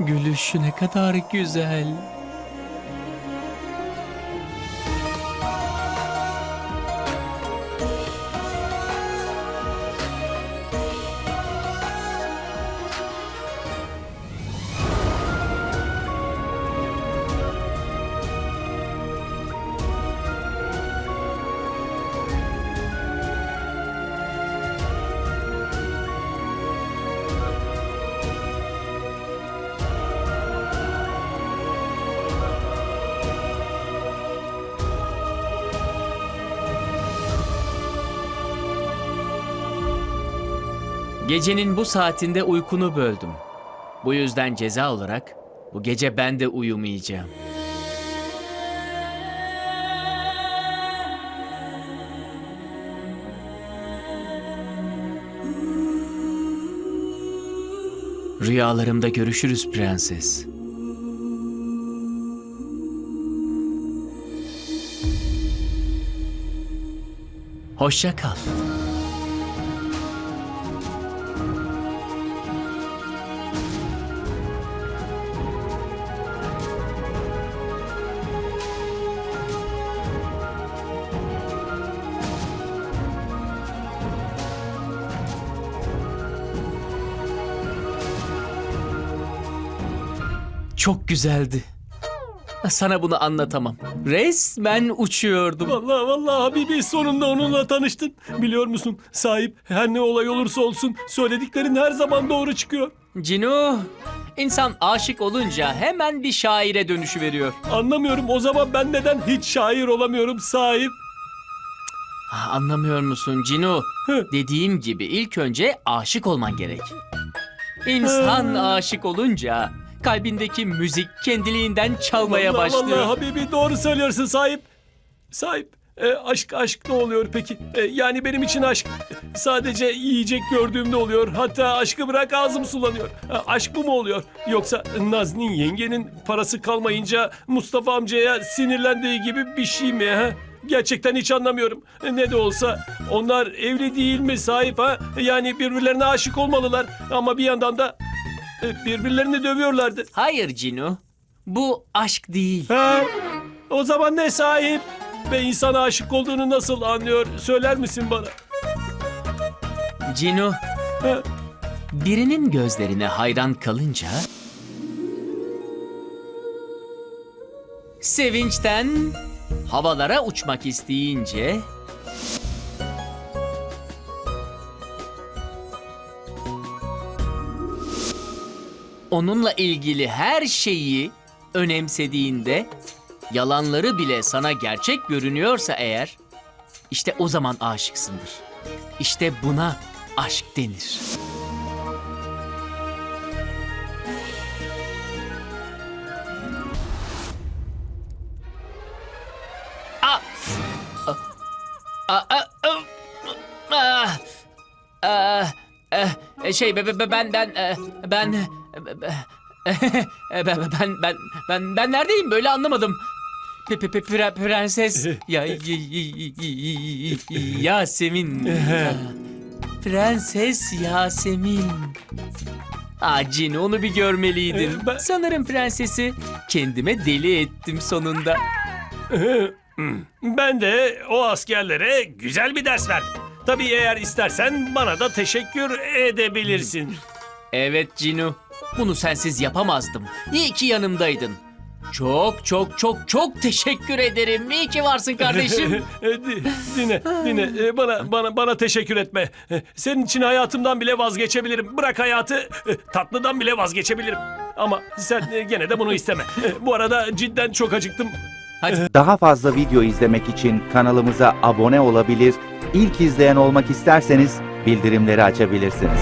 Gülüşü ne kadar güzel. Gecenin bu saatinde uykunu böldüm. Bu yüzden ceza olarak bu gece ben de uyumayacağım. Rüyalarımda görüşürüz prenses. Hoşça kal. Çok güzeldi. Sana bunu anlatamam. Resmen uçuyordum. Vallahi vallahi Habibi sonunda onunla tanıştın. Biliyor musun sahip her ne olay olursa olsun söylediklerin her zaman doğru çıkıyor. Cino, insan aşık olunca hemen bir şaire dönüşü veriyor. Anlamıyorum o zaman ben neden hiç şair olamıyorum sahip. Ah, Anlamıyor musun Cino? Hı. Dediğim gibi ilk önce aşık olman gerek. İnsan aşık olunca kalbindeki müzik kendiliğinden çalmaya Vallahi, başlıyor. vallahi Habibi doğru söylüyorsun sahip. Sahip e, aşk aşk ne oluyor peki? E, yani benim için aşk e, sadece yiyecek gördüğümde oluyor. Hatta aşkı bırak ağzım sulanıyor. E, aşk bu mu oluyor? Yoksa Naznin yengenin parası kalmayınca Mustafa amcaya sinirlendiği gibi bir şey mi? Ha? Gerçekten hiç anlamıyorum. E, Ne de olsa onlar evli değil mi sahip ha? Yani birbirlerine aşık olmalılar. Ama bir yandan da e, birbirlerini dövüyorlardı. Hayır Cino, bu aşk değil. Ha? O zaman ne sahip? Ve insana aşık olduğunu nasıl anlıyor? Söyler misin bana? Cino, Ha? birinin gözlerine hayran kalınca... Sevinçten havalara uçmak isteyince... Onunla ilgili her şeyi önemsediğinde, yalanları bile sana gerçek görünüyorsa eğer, işte o zaman aşıksındır. İşte buna aşk denir. Ah! Ah! Ah! Ah! Ah! Ah! Eh, Şey be- be- be- ben ben eh, ben be- be- ben ben ben ben ben neredeyim böyle anlamadım. Pe- pe- pe- pre- Prenses ya Yasemin. Prenses Yasemin. Aa Cini onu bir görmeliydin. Ben- Sanırım prensesi kendime deli ettim sonunda. Ben de o askerlere güzel bir ders verdim. Tabii eğer istersen bana da teşekkür edebilirsin. Evet Cinu. Bunu sensiz yapamazdım. İyi ki yanımdaydın. Çok çok çok çok teşekkür ederim. İyi ki varsın kardeşim. E, di- Dine, dine e, bana bana bana teşekkür etme. E, Senin için hayatımdan bile vazgeçebilirim. Bırak hayatı, e, tatlıdan bile vazgeçebilirim. Ama sen e, gene de bunu isteme. E, Bu arada cidden çok acıktım. Hadi Daha fazla video izlemek için kanalımıza abone olabilir, ilk izleyen olmak isterseniz bildirimleri açabilirsiniz.